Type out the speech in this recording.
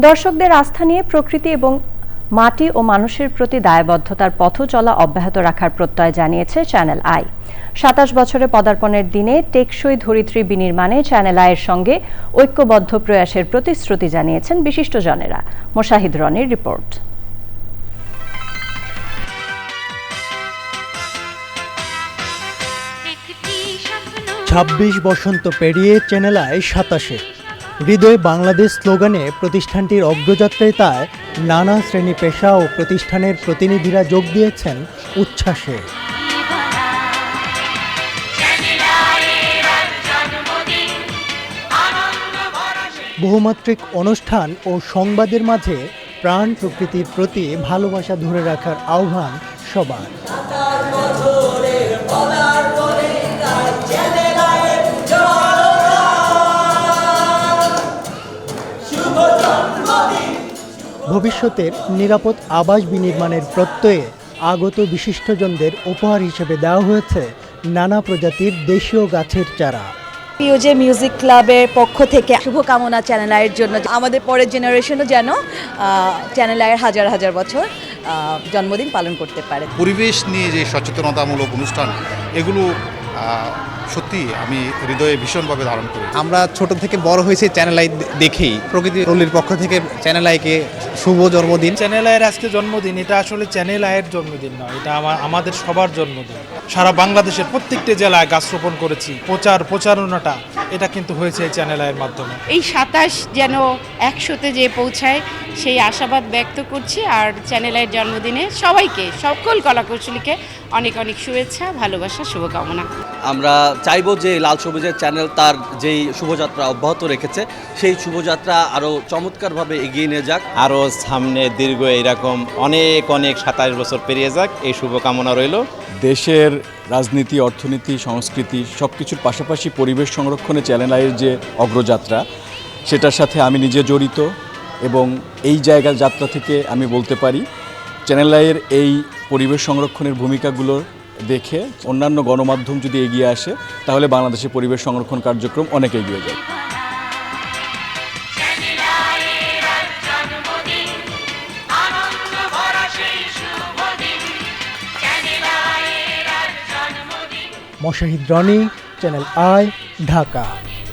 দর্শকদের আস্থা নিয়ে প্রকৃতি এবং মাটি ও মানুষের প্রতি দায়বদ্ধতার পথ চলা অব্যাহত রাখার প্রত্যয় জানিয়েছে চ্যানেল আই সাতাশ বছরে পদার্পণের দিনে টেকসই ধরিত্রী বিনির্মাণে চ্যানেল আয়ের সঙ্গে ঐক্যবদ্ধ প্রয়াসের প্রতিশ্রুতি জানিয়েছেন বিশিষ্টজনেরা মোশাহিদ রনির রিপোর্ট। ছাব্বিশ বসন্ত পেরিয়ে চ্যানেল আয় সাতাশে। হৃদয় বাংলাদেশ স্লোগানে প্রতিষ্ঠানটির অগ্রযাত্রায় তায় নানা শ্রেণি পেশা ও প্রতিষ্ঠানের প্রতিনিধিরা যোগ দিয়েছেন উচ্ছ্বাসে। বহুমাত্রিক অনুষ্ঠান ও সংবাদের মাঝে প্রাণ প্রকৃতির প্রতি ভালোবাসা ধরে রাখার আহ্বান সবার। ভবিষ্যতের নিরাপদ আবাস বিনির্মাণের প্রত্যয়ে আগত বিশিষ্টজনদের উপহার হিসেবে দেওয়া হয়েছে নানা প্রজাতির দেশীয় গাছের চারা। পিওজে মিউজিক ক্লাবের পক্ষ থেকে শুভকামনা চ্যানেল আয়ের জন্য। আমাদের পরের জেনারেশনও যেন চ্যানেল আয়ের হাজার হাজার বছর জন্মদিন পালন করতে পারে। পরিবেশ নিয়ে যে সচেতনতামূলক অনুষ্ঠান এগুলো সত্যি আমি হৃদয়ে ভীষণভাবে ধারণ করি। আমরা ছোট থেকে বড় হয়েছে চ্যানেল আই দেখেই। প্রকৃতি রলির পক্ষ থেকে চ্যানেল আইকে শুভ জন্মদিন। চ্যানেল আয়ের আজকে জন্মদিন এটা আসলে চ্যানেল আয়ের জন্মদিন নয় এটা আমার আমাদের সবার জন্মদিন। সারা বাংলাদেশের প্রত্যেকটি জেলায় গাছ রোপণ করেছি প্রচার প্রচারণাটা এটা কিন্তু হয়েছে এই চ্যানেল আয়ের মাধ্যমে। এই সাতাশ যেন একশোতে যে পৌঁছায় সেই আশাবাদ ব্যক্ত করছি আর চ্যানেল চ্যানেলের জন্মদিনে সবাইকে সকল কলাকৌশলীকে অনেক অনেক শুভেচ্ছা ভালোবাসা শুভকামনা। আমরা চাইব যে লাল সবুজের চ্যানেল তার যেই শুভযাত্রা অব্যাহত রেখেছে সেই শুভযাত্রা আরও চমৎকারভাবে এগিয়ে নিয়ে যাক। আরও সামনে দীর্ঘ এরকম অনেক অনেক সাতাশ বছর পেরিয়ে যাক এই শুভকামনা রইল। দেশের রাজনীতি অর্থনীতি সংস্কৃতি সব কিছুর পাশাপাশি পরিবেশ সংরক্ষণে চ্যানেল আইয়ের যে অগ্রযাত্রা সেটার সাথে আমি নিজে জড়িত এবং এই জায়গার যাত্রা থেকে আমি বলতে পারি চ্যানেল আইয়ের এই পরিবেশ সংরক্ষণের ভূমিকাগুলো দেখে অন্যান্য গণমাধ্যম যদি এগিয়ে আসে, তাহলে বাংলাদেশে পরিবেশ সংরক্ষণ কার্যক্রম অনেক এগিয়ে যায় মশাহিদ রনি চ্যানেল আই ঢাকা